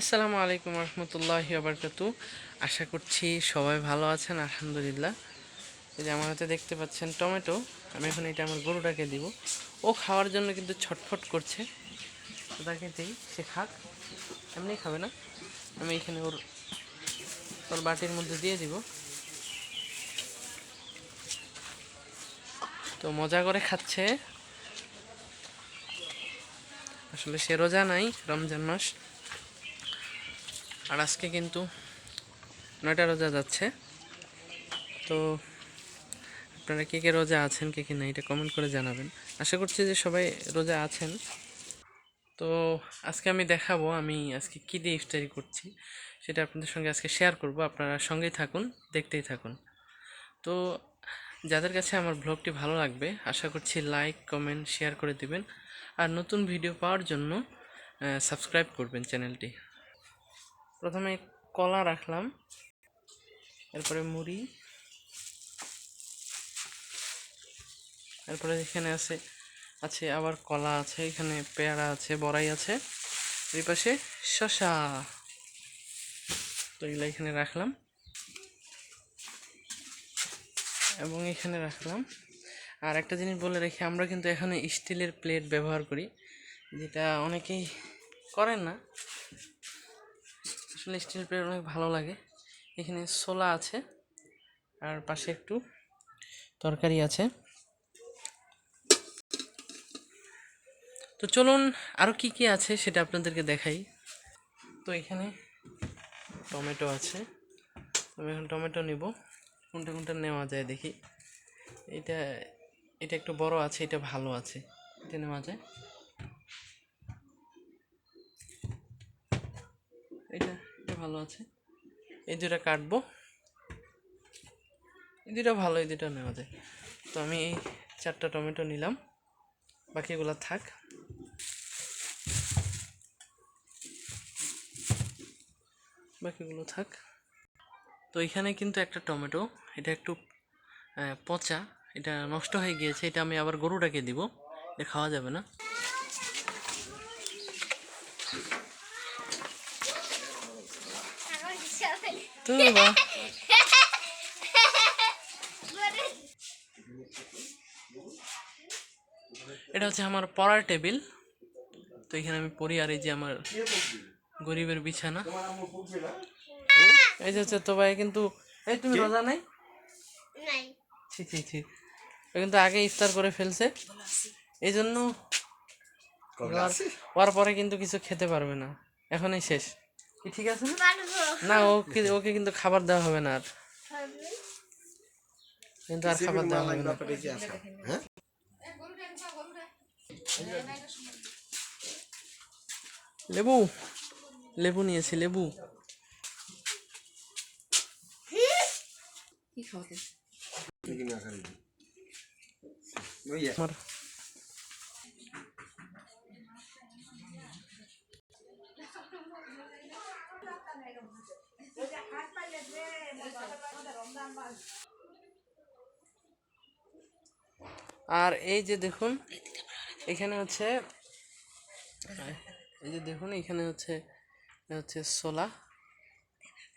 আসসালামু আলাইকুম রহমতুল্লাহি আবরকাতু আশা করছি সবাই ভালো আছেন, আলহামদুলিল্লাহ। এই যে আমার হাতে দেখতে পাচ্ছেন টমেটো, আমি এখন এটা আমার গরুটাকে দিব। ও খাওয়ার জন্য কিন্তু ছটফট করছে। তাকে দিই, সে খাক। এমনি খাবে না। আমি এখানে ওর ওর বাটির মধ্যে দিয়ে দিব। তো মজা করে খাচ্ছে। আসলে সে রোজা নাই, রমজান মাস। আর আজকে কিন্তু নয়টা রোজা যাচ্ছে। তো আপনারা কে কে রোজা আছেন, কে কে না এটা কমেন্ট করে জানাবেন। আশা করছি যে সবাই রোজা আছেন। তো আজকে আমি দেখাবো, আমি আজকে কী দিয়ে ইফতারি করছি সেটা আপনাদের সঙ্গে আজকে শেয়ার করব। আপনারা সঙ্গেই থাকুন, দেখতেই থাকুন। তো যাদের কাছে আমার ব্লগটি ভালো লাগবে, আশা করছি লাইক কমেন্ট শেয়ার করে দিবেন। আর নতুন ভিডিও পাওয়ার জন্য সাবস্ক্রাইব করবেন চ্যানেলটি। প্রথমে কলা রাখলাম, এরপরে মুড়ি, এরপরে এখানে আছে আছে আবার কলা আছে, এখানে পেয়ারা আছে, বড়াই আছে এই পাশে শশা তো এগুলো এখানে রাখলাম। এবং এখানে রাখলাম। আর একটা জিনিস বলে রেখে, আমরা কিন্তু এখানে স্টিলের প্লেট ব্যবহার করি, যেটা অনেকেই করেন না আসলে স্টিল প্লেট অনেক ভালো লাগে। এখানে ছোলা আছে আর পাশে একটু তরকারি আছে। তো চলুন আরও কি কি আছে সেটা আপনাদেরকে দেখাই। তো এখানে টমেটো আছে। আমি এখন টমেটো নিব। কোনটা কোনটা নেওয়া যায় দেখি। এটা এটা একটু বড় আছে, এটা ভালো আছে। এটা নেওয়া যায়। এটা ভালো আছে। এই দুটা কাটবো। এই দুটা ভালো, এই দুটা নেওয়া যায়। তো আমি এই চারটা টমেটো নিলাম। বাকিগুলো থাক। বাকিগুলো থাক। তো এখানে কিন্তু একটা টমেটো, এটা একটু পচা, এটা নষ্ট হয়ে গিয়েছে, এটা আমি আবার গরুটাকে দিব। এটা খাওয়া যাবে না। তো বা এটা হচ্ছে আমার পড়ার টেবিল। তো এখানে আমি পড়ি আর এই যে আমার গরিবের বিছানা। এই যে হচ্ছে তো ভাই কিন্তু এই তুমি রোজা নাই? ছি ছি ছি। ও কিন্তু আগে ইফতার করে ফেলছে। এই জন্য ওর পরে কিন্তু কিছু খেতে পারবে না। এখনই শেষ। কি ঠিক আছে? না পারব না। ও ওকে কিন্তু খাবার দেওয়া হবে না আর। কিন্তু আর খাবার দেওয়া হবে না। লেবু লেবু নিয়েছি লেবু। আমার আর এই যে দেখুন এখানে হচ্ছে এই যে দেখুন এখানে হচ্ছে হচ্ছে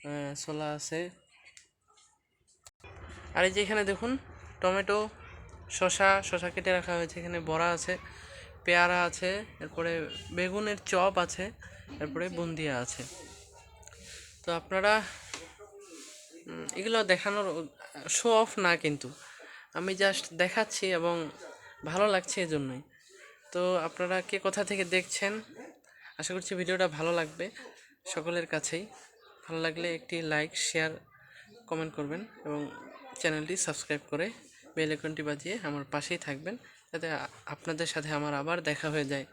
আহ, ছোলা আছে। আর এই যে এখানে দেখুন টমেটো শসা শসা কেটে রাখা হয়েছে এখানে বড়া আছে পেয়ারা আছে এরপরে বেগুনের চপ আছে এরপরে বুন্দিয়া আছে। তো আপনারা এগুলো দেখানোর শো অফ না কিন্তু। আমি জাস্ট দেখাচ্ছি এবং ভালো লাগছে এজন্যই। তো আপনারা কে কোথা থেকে দেখছেন, আশা করছি ভিডিওটা ভালো লাগবে সকলের কাছেই। ভালো লাগলে একটি লাইক শেয়ার কমেন্ট করবেন এবং চ্যানেলটি সাবস্ক্রাইব করে বেল আইকনটি বাজিয়ে আমার পাশেই থাকবেন যাতে আপনাদের সাথে আমার আবার দেখা হয়ে যায়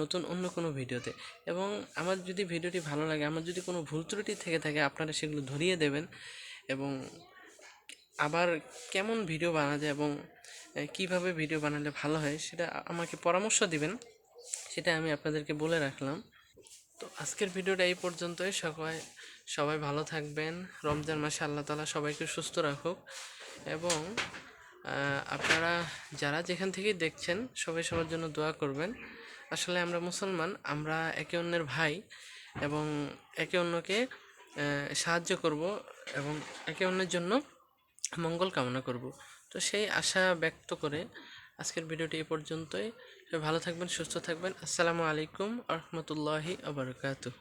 নতুন অন্য কোনো ভিডিওতে। এবং আমার যদি ভিডিওটি ভালো লাগে, আমার যদি কোনো ভুল ত্রুটি থেকে থাকে, আপনারা সেগুলো ধরিয়ে দেবেন। এবং আবার কেমন ভিডিও বানাতে এবং কীভাবে ভিডিও বানালে ভালো হয় সেটা আমাকে পরামর্শ দিবেন, সেটা আমি আপনাদেরকে বলে রাখলাম। তো আজকের ভিডিওটা এই পর্যন্তই। সবাই সবাই ভালো থাকবেন। রমজান মাসে আল্লাহ তালা সবাইকে সুস্থ রাখুক। এবং আপনারা যারা যেখান থেকেই দেখছেন, সবাই সবার জন্য দোয়া করবেন। আসলে আমরা মুসলমান, আমরা একে অন্যের ভাই এবং একে অন্যকে সাহায্য করব এবং একে অন্যের জন্য মঙ্গল কামনা করব। তো সেই আশা ব্যক্ত করে আজকের ভিডিওটি এ পর্যন্তই। ভালো থাকবেন, সুস্থ থাকবেন। আসসালামু আলাইকুম রহমতুল্লাহি আবরকাতুহ